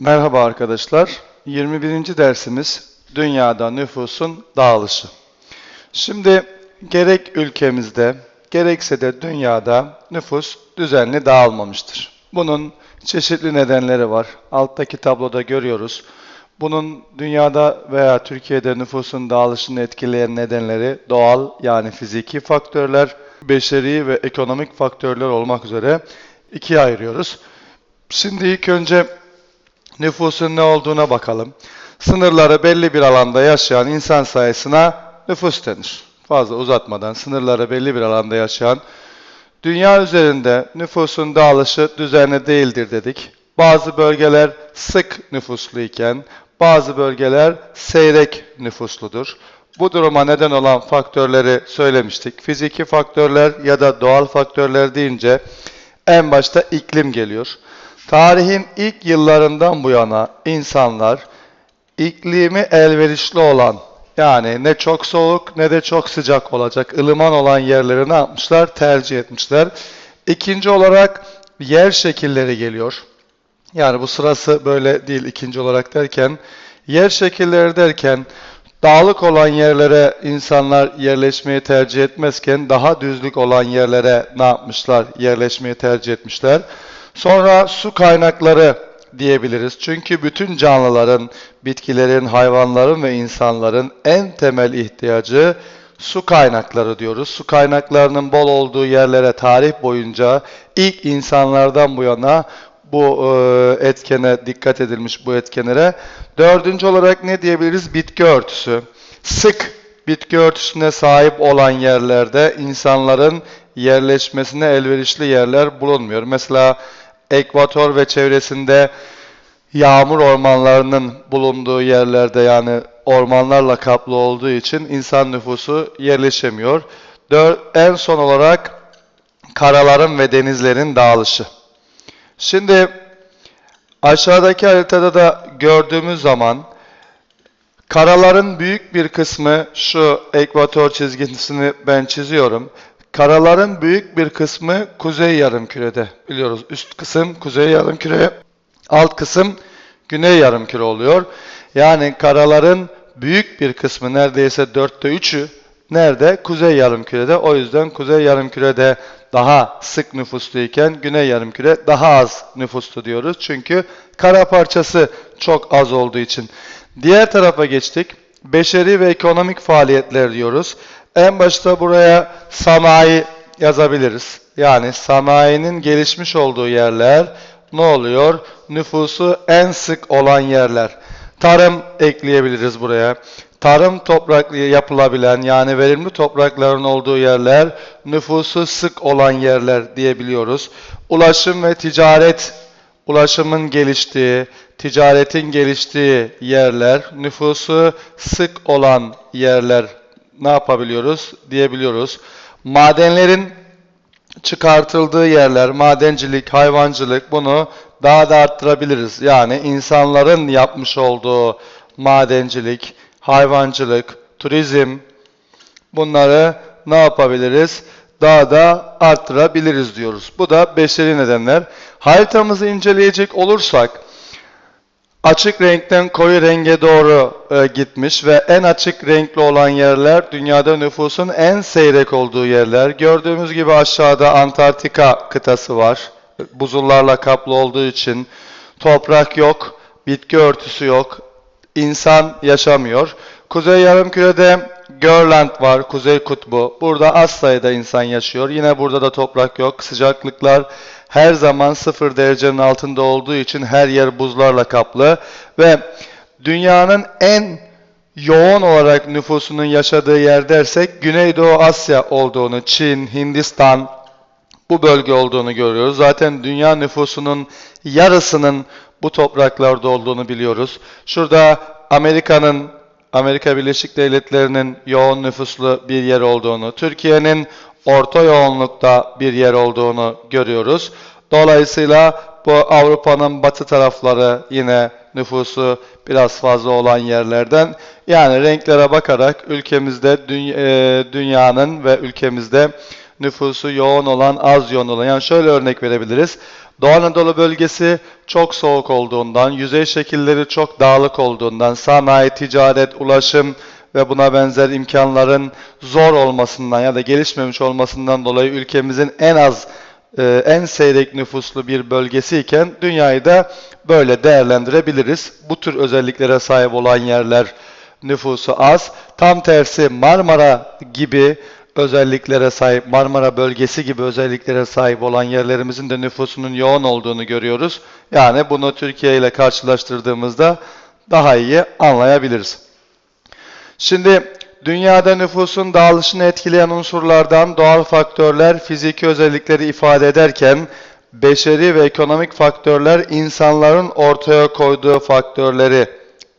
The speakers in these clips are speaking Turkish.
Merhaba arkadaşlar. 21. dersimiz Dünyada nüfusun dağılışı. Şimdi gerek ülkemizde gerekse de dünyada nüfus düzenli dağılmamıştır. Bunun çeşitli nedenleri var. Alttaki tabloda görüyoruz. Bunun dünyada veya Türkiye'de nüfusun dağılışını etkileyen nedenleri doğal yani fiziki faktörler, beşeri ve ekonomik faktörler olmak üzere ikiye ayırıyoruz. Şimdi ilk önce nüfusun ne olduğuna bakalım. Sınırları belli bir alanda yaşayan insan sayısına nüfus denir. Fazla uzatmadan sınırları belli bir alanda yaşayan dünya üzerinde nüfusun dağılışı düzenli değildir dedik. Bazı bölgeler sık nüfusluyken bazı bölgeler seyrek nüfusludur. Bu duruma neden olan faktörleri söylemiştik. Fiziki faktörler ya da doğal faktörler deyince en başta iklim geliyor. Tarihin ilk yıllarından bu yana insanlar iklimi elverişli olan yani ne çok soğuk ne de çok sıcak olacak ılıman olan yerleri ne yapmışlar? Tercih etmişler. İkinci olarak yer şekilleri geliyor. Yani bu sırası böyle değil ikinci olarak derken yer şekilleri derken dağlık olan yerlere insanlar yerleşmeyi tercih etmezken daha düzlük olan yerlere ne yapmışlar? Yerleşmeyi tercih etmişler. Sonra su kaynakları diyebiliriz. Çünkü bütün canlıların, bitkilerin, hayvanların ve insanların en temel ihtiyacı su kaynakları diyoruz. Su kaynaklarının bol olduğu yerlere tarih boyunca ilk insanlardan bu yana bu e, etkene dikkat edilmiş bu etkenlere. Dördüncü olarak ne diyebiliriz? Bitki örtüsü. Sık bitki örtüsüne sahip olan yerlerde insanların yerleşmesine elverişli yerler bulunmuyor. Mesela ekvator ve çevresinde yağmur ormanlarının bulunduğu yerlerde yani ormanlarla kaplı olduğu için insan nüfusu yerleşemiyor. Dör, en son olarak karaların ve denizlerin dağılışı. Şimdi aşağıdaki haritada da gördüğümüz zaman karaların büyük bir kısmı şu ekvator çizgisini ben çiziyorum. Karaların büyük bir kısmı kuzey yarımkürede biliyoruz. Üst kısım kuzey yarımküre, alt kısım güney yarımküre oluyor. Yani karaların büyük bir kısmı neredeyse dörtte üçü nerede? Kuzey yarımkürede. O yüzden kuzey yarımkürede daha sık nüfusluyken güney yarımküre daha az nüfuslu diyoruz. Çünkü kara parçası çok az olduğu için. Diğer tarafa geçtik. Beşeri ve ekonomik faaliyetler diyoruz. En başta buraya sanayi yazabiliriz. Yani sanayinin gelişmiş olduğu yerler ne oluyor? Nüfusu en sık olan yerler. Tarım ekleyebiliriz buraya. Tarım topraklı yapılabilen yani verimli toprakların olduğu yerler nüfusu sık olan yerler diyebiliyoruz. Ulaşım ve ticaret, ulaşımın geliştiği, ticaretin geliştiği yerler, nüfusu sık olan yerler ne yapabiliyoruz diyebiliyoruz. Madenlerin çıkartıldığı yerler, madencilik, hayvancılık bunu daha da arttırabiliriz. Yani insanların yapmış olduğu madencilik, hayvancılık, turizm bunları ne yapabiliriz? Daha da arttırabiliriz diyoruz. Bu da beşeri nedenler. Haritamızı inceleyecek olursak açık renkten koyu renge doğru e, gitmiş ve en açık renkli olan yerler dünyada nüfusun en seyrek olduğu yerler. Gördüğümüz gibi aşağıda Antarktika kıtası var. Buzullarla kaplı olduğu için toprak yok, bitki örtüsü yok, insan yaşamıyor. Kuzey yarımkürede Görland var, Kuzey Kutbu. Burada az sayıda insan yaşıyor. Yine burada da toprak yok. Sıcaklıklar her zaman sıfır derecenin altında olduğu için her yer buzlarla kaplı. Ve dünyanın en yoğun olarak nüfusunun yaşadığı yer dersek Güneydoğu Asya olduğunu, Çin, Hindistan bu bölge olduğunu görüyoruz. Zaten dünya nüfusunun yarısının bu topraklarda olduğunu biliyoruz. Şurada Amerika'nın Amerika Birleşik Devletleri'nin yoğun nüfuslu bir yer olduğunu, Türkiye'nin orta yoğunlukta bir yer olduğunu görüyoruz. Dolayısıyla bu Avrupa'nın batı tarafları yine nüfusu biraz fazla olan yerlerden. Yani renklere bakarak ülkemizde dünyanın ve ülkemizde nüfusu yoğun olan, az yoğun olan. Yani şöyle örnek verebiliriz. Doğu Anadolu bölgesi çok soğuk olduğundan, yüzey şekilleri çok dağlık olduğundan, sanayi, ticaret, ulaşım ve buna benzer imkanların zor olmasından ya da gelişmemiş olmasından dolayı ülkemizin en az e, en seyrek nüfuslu bir bölgesi iken dünyayı da böyle değerlendirebiliriz. Bu tür özelliklere sahip olan yerler nüfusu az. Tam tersi Marmara gibi özelliklere sahip, Marmara bölgesi gibi özelliklere sahip olan yerlerimizin de nüfusunun yoğun olduğunu görüyoruz. Yani bunu Türkiye ile karşılaştırdığımızda daha iyi anlayabiliriz. Şimdi dünyada nüfusun dağılışını etkileyen unsurlardan doğal faktörler fiziki özellikleri ifade ederken beşeri ve ekonomik faktörler insanların ortaya koyduğu faktörleri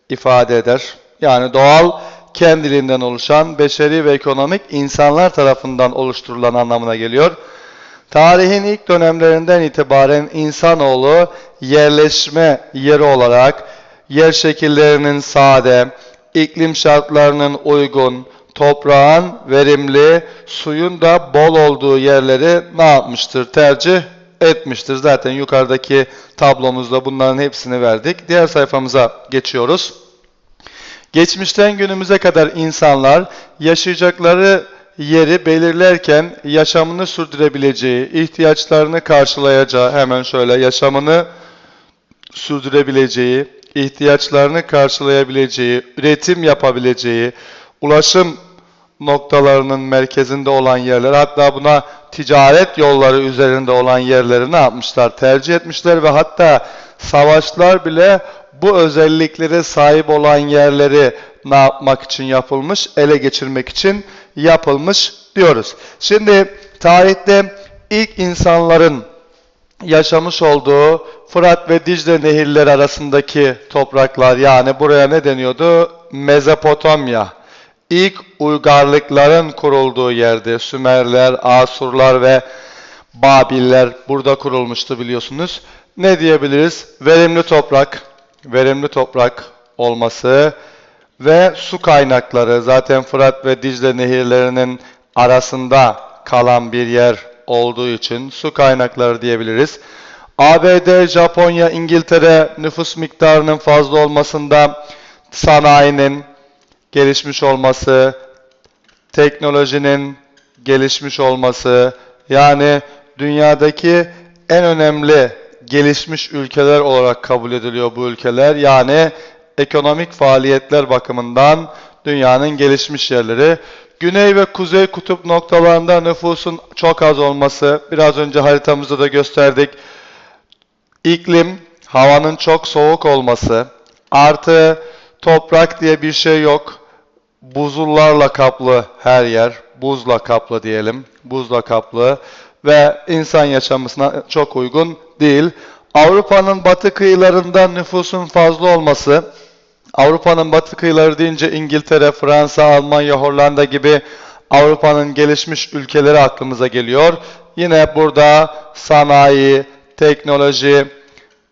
ifade eder. Yani doğal kendiliğinden oluşan beşeri ve ekonomik insanlar tarafından oluşturulan anlamına geliyor. Tarihin ilk dönemlerinden itibaren insanoğlu yerleşme yeri olarak yer şekillerinin sade, iklim şartlarının uygun, toprağın verimli, suyun da bol olduğu yerleri ne yapmıştır? Tercih etmiştir. Zaten yukarıdaki tablomuzda bunların hepsini verdik. Diğer sayfamıza geçiyoruz. Geçmişten günümüze kadar insanlar yaşayacakları yeri belirlerken yaşamını sürdürebileceği, ihtiyaçlarını karşılayacağı, hemen şöyle yaşamını sürdürebileceği, ihtiyaçlarını karşılayabileceği, üretim yapabileceği, ulaşım noktalarının merkezinde olan yerler, hatta buna ticaret yolları üzerinde olan yerleri ne yapmışlar? Tercih etmişler ve hatta savaşlar bile bu özelliklere sahip olan yerleri ne yapmak için yapılmış? Ele geçirmek için yapılmış diyoruz. Şimdi tarihte ilk insanların yaşamış olduğu Fırat ve Dicle nehirleri arasındaki topraklar yani buraya ne deniyordu? Mezopotamya. İlk uygarlıkların kurulduğu yerde Sümerler, Asurlar ve Babiller burada kurulmuştu biliyorsunuz. Ne diyebiliriz? Verimli toprak, verimli toprak olması ve su kaynakları zaten Fırat ve Dicle nehirlerinin arasında kalan bir yer olduğu için su kaynakları diyebiliriz. ABD, Japonya, İngiltere nüfus miktarının fazla olmasında sanayinin gelişmiş olması, teknolojinin gelişmiş olması, yani dünyadaki en önemli gelişmiş ülkeler olarak kabul ediliyor bu ülkeler. Yani ekonomik faaliyetler bakımından dünyanın gelişmiş yerleri. Güney ve kuzey kutup noktalarında nüfusun çok az olması, biraz önce haritamızda da gösterdik. İklim, havanın çok soğuk olması, artı toprak diye bir şey yok. Buzullarla kaplı her yer, buzla kaplı diyelim, buzla kaplı ve insan yaşamasına çok uygun değil. Avrupa'nın batı kıyılarında nüfusun fazla olması, Avrupa'nın batı kıyıları deyince İngiltere, Fransa, Almanya, Hollanda gibi Avrupa'nın gelişmiş ülkeleri aklımıza geliyor. Yine burada sanayi, teknoloji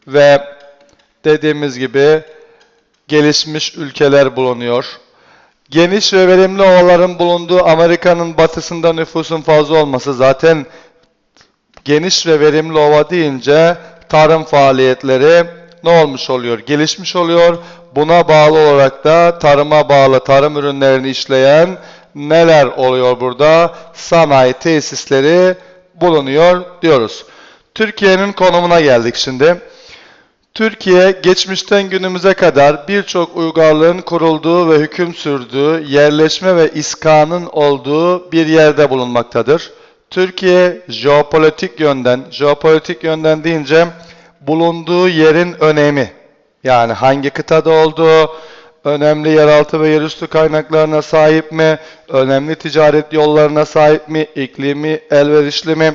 ve dediğimiz gibi gelişmiş ülkeler bulunuyor. Geniş ve verimli ovaların bulunduğu Amerika'nın batısında nüfusun fazla olması zaten geniş ve verimli ova deyince tarım faaliyetleri ne olmuş oluyor? Gelişmiş oluyor. Buna bağlı olarak da tarıma bağlı tarım ürünlerini işleyen neler oluyor burada? Sanayi tesisleri bulunuyor diyoruz. Türkiye'nin konumuna geldik şimdi. Türkiye geçmişten günümüze kadar birçok uygarlığın kurulduğu ve hüküm sürdüğü, yerleşme ve iskanın olduğu bir yerde bulunmaktadır. Türkiye jeopolitik yönden, jeopolitik yönden deyince bulunduğu yerin önemi, yani hangi kıtada olduğu, önemli yeraltı ve yerüstü kaynaklarına sahip mi, önemli ticaret yollarına sahip mi, iklimi elverişli mi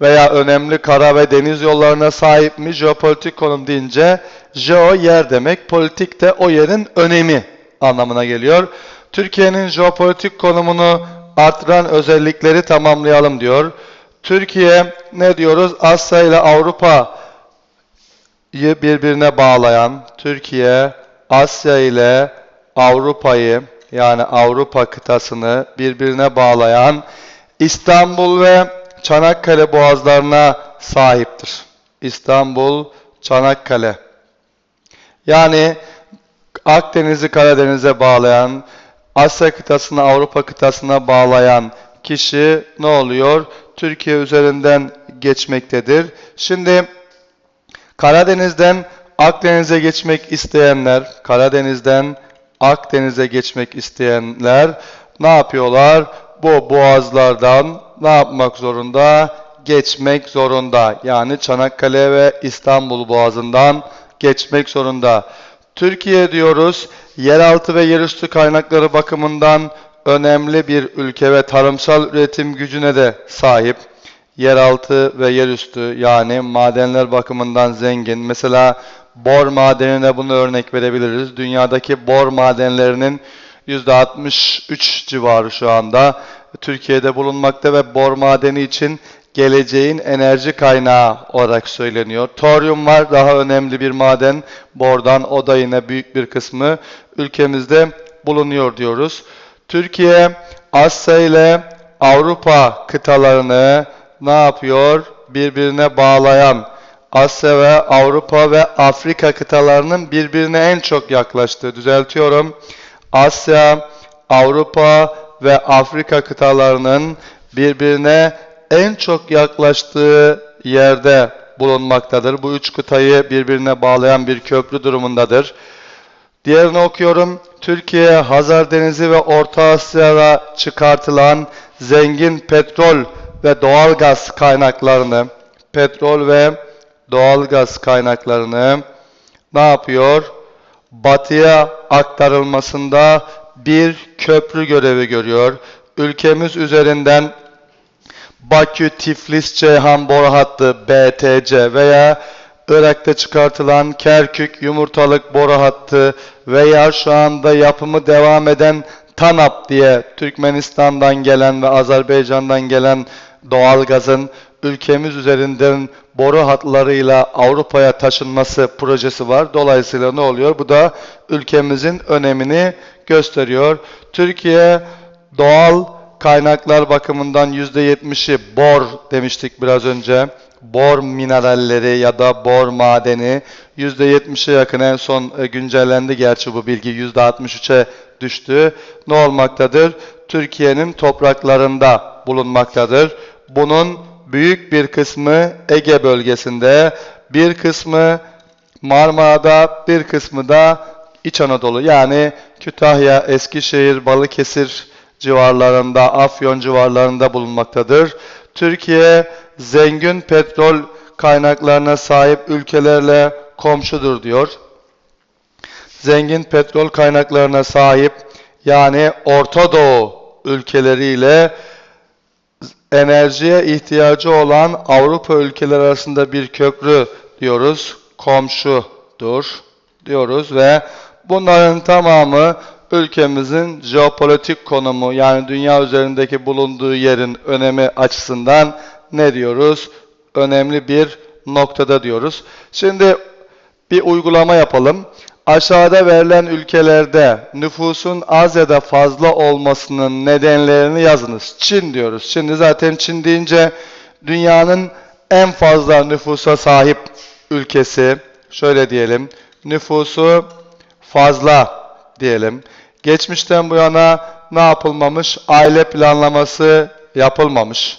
veya önemli kara ve deniz yollarına sahip mi, jeopolitik konum deyince, jeo yer demek, politik de o yerin önemi anlamına geliyor. Türkiye'nin jeopolitik konumunu artıran özellikleri tamamlayalım diyor. Türkiye ne diyoruz? Asya ile Avrupa'yı birbirine bağlayan, Türkiye Asya ile Avrupa'yı yani Avrupa kıtasını birbirine bağlayan İstanbul ve Çanakkale boğazlarına sahiptir. İstanbul, Çanakkale. Yani Akdeniz'i Karadeniz'e bağlayan, Asya kıtasını Avrupa kıtasına bağlayan kişi ne oluyor? Türkiye üzerinden geçmektedir. Şimdi Karadeniz'den Akdeniz'e geçmek isteyenler, Karadeniz'den Akdeniz'e geçmek isteyenler ne yapıyorlar? Bu boğazlardan ne yapmak zorunda? Geçmek zorunda. Yani Çanakkale ve İstanbul boğazından geçmek zorunda. Türkiye diyoruz, yeraltı ve yerüstü kaynakları bakımından önemli bir ülke ve tarımsal üretim gücüne de sahip. Yeraltı ve yerüstü yani madenler bakımından zengin. Mesela bor madenine bunu örnek verebiliriz. Dünyadaki bor madenlerinin %63 civarı şu anda Türkiye'de bulunmakta ve bor madeni için geleceğin enerji kaynağı olarak söyleniyor. Toryum var daha önemli bir maden. Bordan o da büyük bir kısmı ülkemizde bulunuyor diyoruz. Türkiye Asya ile Avrupa kıtalarını ne yapıyor? Birbirine bağlayan Asya ve Avrupa ve Afrika kıtalarının birbirine en çok yaklaştığı, düzeltiyorum. Asya, Avrupa ve Afrika kıtalarının birbirine en çok yaklaştığı yerde bulunmaktadır. Bu üç kıtayı birbirine bağlayan bir köprü durumundadır. Diğerini okuyorum. Türkiye, Hazar Denizi ve Orta Asya'da çıkartılan zengin petrol ve doğalgaz kaynaklarını, petrol ve doğalgaz kaynaklarını ne yapıyor? Batıya aktarılmasında bir köprü görevi görüyor. Ülkemiz üzerinden Bakü, Tiflis, Ceyhan boru hattı BTC veya Irak'ta çıkartılan Kerkük, Yumurtalık boru hattı veya şu anda yapımı devam eden TANAP diye Türkmenistan'dan gelen ve Azerbaycan'dan gelen doğalgazın ülkemiz üzerinden boru hatlarıyla Avrupa'ya taşınması projesi var. Dolayısıyla ne oluyor? Bu da ülkemizin önemini gösteriyor. Türkiye doğal kaynaklar bakımından %70'i bor demiştik biraz önce. Bor mineralleri ya da bor madeni %70'e yakın en son e, güncellendi gerçi bu bilgi %63'e düştü. Ne olmaktadır? Türkiye'nin topraklarında bulunmaktadır. Bunun büyük bir kısmı Ege bölgesinde, bir kısmı Marmara'da, bir kısmı da İç Anadolu yani Kütahya, Eskişehir, Balıkesir civarlarında, Afyon civarlarında bulunmaktadır. Türkiye zengin petrol kaynaklarına sahip ülkelerle komşudur diyor. Zengin petrol kaynaklarına sahip yani Orta Doğu ülkeleriyle enerjiye ihtiyacı olan Avrupa ülkeleri arasında bir köprü diyoruz. Komşudur diyoruz ve bunların tamamı ülkemizin jeopolitik konumu yani dünya üzerindeki bulunduğu yerin önemi açısından ne diyoruz? Önemli bir noktada diyoruz. Şimdi bir uygulama yapalım. Aşağıda verilen ülkelerde nüfusun az ya da fazla olmasının nedenlerini yazınız. Çin diyoruz. Şimdi zaten Çin deyince dünyanın en fazla nüfusa sahip ülkesi. Şöyle diyelim. Nüfusu fazla diyelim. Geçmişten bu yana ne yapılmamış? Aile planlaması yapılmamış.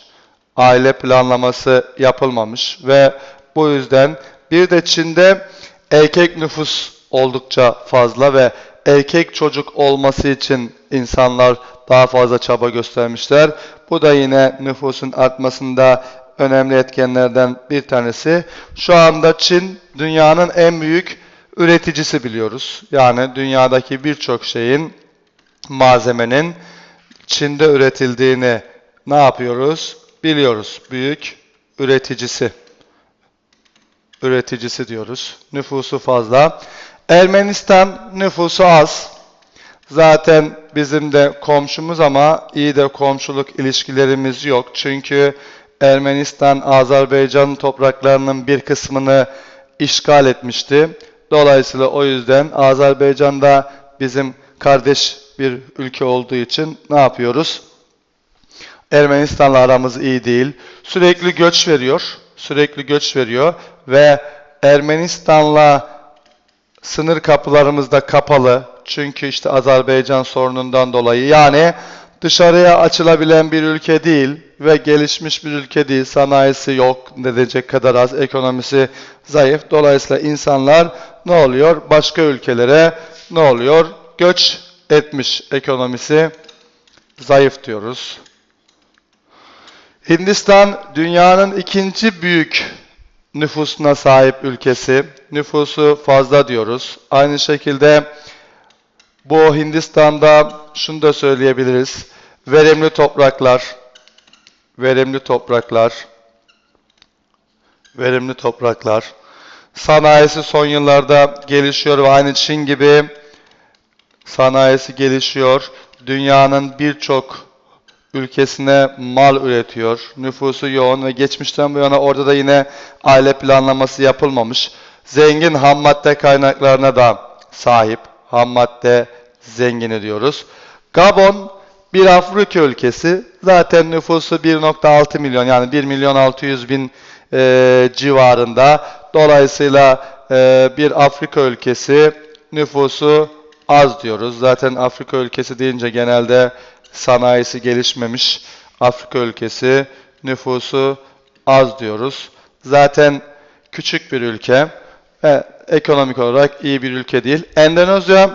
Aile planlaması yapılmamış ve bu yüzden bir de Çin'de erkek nüfus oldukça fazla ve erkek çocuk olması için insanlar daha fazla çaba göstermişler. Bu da yine nüfusun artmasında önemli etkenlerden bir tanesi. Şu anda Çin dünyanın en büyük üreticisi biliyoruz. Yani dünyadaki birçok şeyin, malzemenin Çin'de üretildiğini ne yapıyoruz? Biliyoruz. Büyük üreticisi. Üreticisi diyoruz. Nüfusu fazla. Ermenistan nüfusu az. Zaten bizim de komşumuz ama iyi de komşuluk ilişkilerimiz yok. Çünkü Ermenistan Azerbaycan topraklarının bir kısmını işgal etmişti. Dolayısıyla o yüzden Azerbaycan'da bizim kardeş bir ülke olduğu için ne yapıyoruz? Ermenistan'la aramız iyi değil. Sürekli göç veriyor. Sürekli göç veriyor ve Ermenistan'la sınır kapılarımız da kapalı. Çünkü işte Azerbaycan sorunundan dolayı. Yani dışarıya açılabilen bir ülke değil ve gelişmiş bir ülke değil. Sanayisi yok denecek kadar az, ekonomisi zayıf. Dolayısıyla insanlar ne oluyor? Başka ülkelere ne oluyor? Göç etmiş ekonomisi zayıf diyoruz. Hindistan dünyanın ikinci büyük nüfusuna sahip ülkesi. Nüfusu fazla diyoruz. Aynı şekilde bu Hindistan'da şunu da söyleyebiliriz. Verimli topraklar, verimli topraklar, verimli topraklar. Sanayisi son yıllarda gelişiyor ve aynı Çin gibi sanayisi gelişiyor. Dünyanın birçok ülkesine mal üretiyor. Nüfusu yoğun ve geçmişten bu yana orada da yine aile planlaması yapılmamış. Zengin ham madde kaynaklarına da sahip. Ham madde zengini diyoruz. Gabon bir Afrika ülkesi. Zaten nüfusu 1.6 milyon yani 1 milyon 600 bin e, civarında. Dolayısıyla e, bir Afrika ülkesi nüfusu az diyoruz. Zaten Afrika ülkesi deyince genelde sanayisi gelişmemiş Afrika ülkesi nüfusu az diyoruz. Zaten küçük bir ülke ve ekonomik olarak iyi bir ülke değil. Endonezya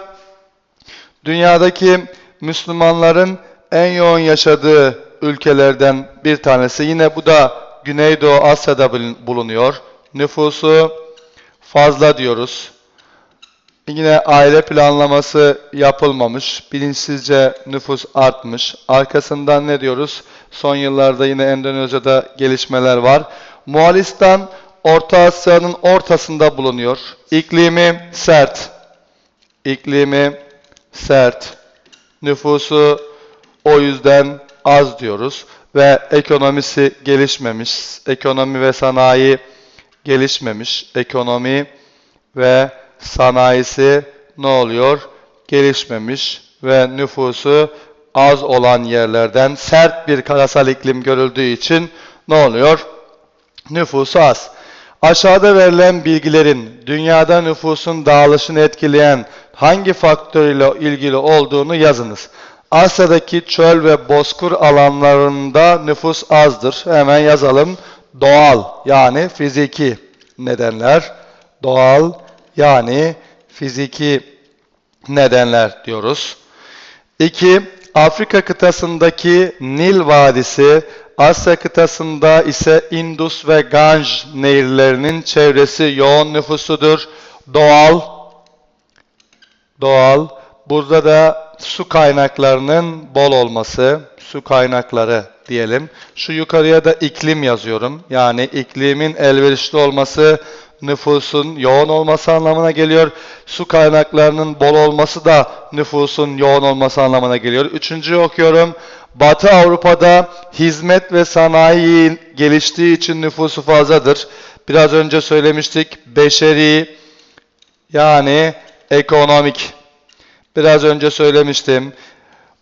dünyadaki Müslümanların en yoğun yaşadığı ülkelerden bir tanesi. Yine bu da Güneydoğu Asya'da bulunuyor. Nüfusu fazla diyoruz. Yine aile planlaması yapılmamış. Bilinçsizce nüfus artmış. Arkasından ne diyoruz? Son yıllarda yine Endonezya'da gelişmeler var. Moğolistan Orta Asya'nın ortasında bulunuyor. İklimi sert. İklimi sert. Nüfusu o yüzden az diyoruz. Ve ekonomisi gelişmemiş. Ekonomi ve sanayi gelişmemiş. Ekonomi ve sanayisi ne oluyor? Gelişmemiş ve nüfusu az olan yerlerden sert bir karasal iklim görüldüğü için ne oluyor? Nüfusu az. Aşağıda verilen bilgilerin dünyada nüfusun dağılışını etkileyen hangi faktörüyle ilgili olduğunu yazınız. Asya'daki çöl ve bozkır alanlarında nüfus azdır. Hemen yazalım. Doğal yani fiziki nedenler. Doğal yani fiziki nedenler diyoruz. İki, Afrika kıtasındaki Nil Vadisi, Asya kıtasında ise Indus ve Ganj nehirlerinin çevresi yoğun nüfusudur. Doğal, doğal. Burada da su kaynaklarının bol olması, su kaynakları diyelim. Şu yukarıya da iklim yazıyorum. Yani iklimin elverişli olması nüfusun yoğun olması anlamına geliyor. Su kaynaklarının bol olması da nüfusun yoğun olması anlamına geliyor. Üçüncüyü okuyorum. Batı Avrupa'da hizmet ve sanayi geliştiği için nüfusu fazladır. Biraz önce söylemiştik. Beşeri yani ekonomik. Biraz önce söylemiştim.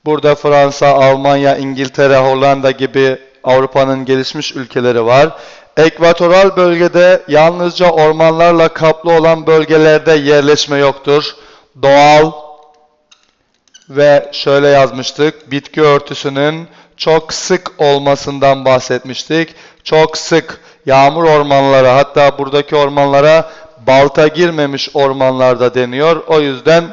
Burada Fransa, Almanya, İngiltere, Hollanda gibi Avrupa'nın gelişmiş ülkeleri var. Ekvatoral bölgede yalnızca ormanlarla kaplı olan bölgelerde yerleşme yoktur. Doğal ve şöyle yazmıştık. Bitki örtüsünün çok sık olmasından bahsetmiştik. Çok sık yağmur ormanları hatta buradaki ormanlara balta girmemiş ormanlarda deniyor. O yüzden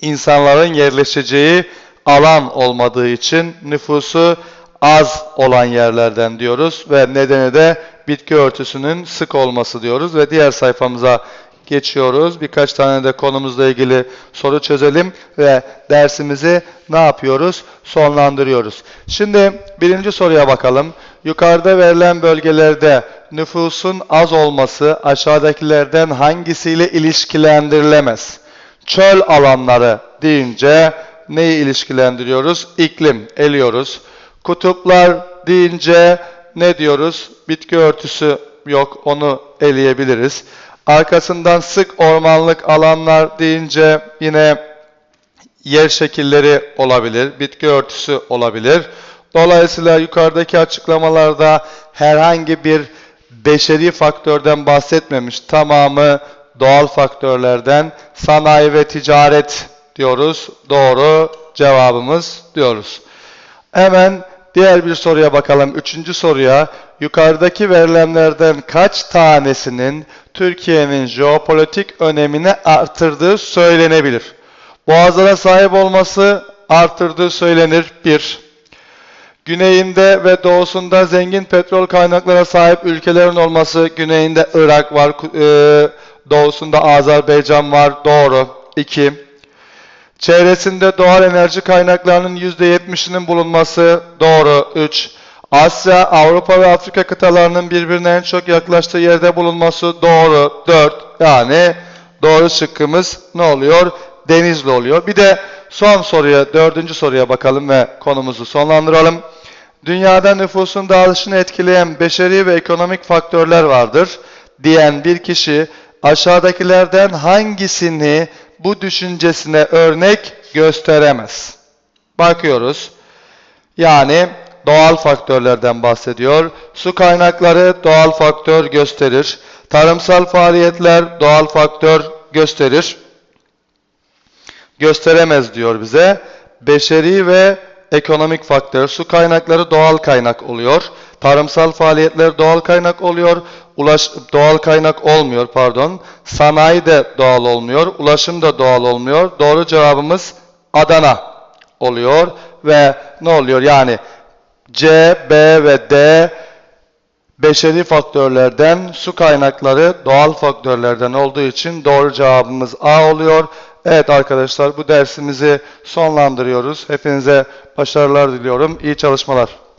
insanların yerleşeceği alan olmadığı için nüfusu az olan yerlerden diyoruz ve nedeni de bitki örtüsünün sık olması diyoruz ve diğer sayfamıza geçiyoruz. Birkaç tane de konumuzla ilgili soru çözelim ve dersimizi ne yapıyoruz? Sonlandırıyoruz. Şimdi birinci soruya bakalım. Yukarıda verilen bölgelerde nüfusun az olması aşağıdakilerden hangisiyle ilişkilendirilemez? Çöl alanları deyince neyi ilişkilendiriyoruz? İklim eliyoruz. Kutuplar deyince ne diyoruz? Bitki örtüsü yok, onu eleyebiliriz. Arkasından sık ormanlık alanlar deyince yine yer şekilleri olabilir, bitki örtüsü olabilir. Dolayısıyla yukarıdaki açıklamalarda herhangi bir beşeri faktörden bahsetmemiş. Tamamı doğal faktörlerden sanayi ve ticaret diyoruz. Doğru cevabımız diyoruz. Hemen diğer bir soruya bakalım. Üçüncü soruya. Yukarıdaki verilenlerden kaç tanesinin Türkiye'nin jeopolitik önemini artırdığı söylenebilir? Boğazlara sahip olması artırdığı söylenir. 1. Güneyinde ve doğusunda zengin petrol kaynaklara sahip ülkelerin olması, güneyinde Irak var, e, doğusunda Azerbaycan var, doğru. 2. Çevresinde doğal enerji kaynaklarının %70'inin bulunması, doğru. 3. Asya, Avrupa ve Afrika kıtalarının birbirine en çok yaklaştığı yerde bulunması, doğru. 4. Yani doğru şıkkımız ne oluyor? Denizli oluyor. Bir de son soruya, dördüncü soruya bakalım ve konumuzu sonlandıralım. Dünyada nüfusun dağılışını etkileyen beşeri ve ekonomik faktörler vardır diyen bir kişi aşağıdakilerden hangisini bu düşüncesine örnek gösteremez? Bakıyoruz. Yani doğal faktörlerden bahsediyor. Su kaynakları doğal faktör gösterir. Tarımsal faaliyetler doğal faktör gösterir. Gösteremez diyor bize. Beşeri ve ekonomik faktör. Su kaynakları doğal kaynak oluyor. Tarımsal faaliyetler doğal kaynak oluyor. Ulaş, doğal kaynak olmuyor pardon. Sanayi de doğal olmuyor. Ulaşım da doğal olmuyor. Doğru cevabımız Adana oluyor. Ve ne oluyor? Yani C, B ve D beşeri faktörlerden, su kaynakları doğal faktörlerden olduğu için doğru cevabımız A oluyor. Evet arkadaşlar bu dersimizi sonlandırıyoruz. Hepinize başarılar diliyorum. İyi çalışmalar.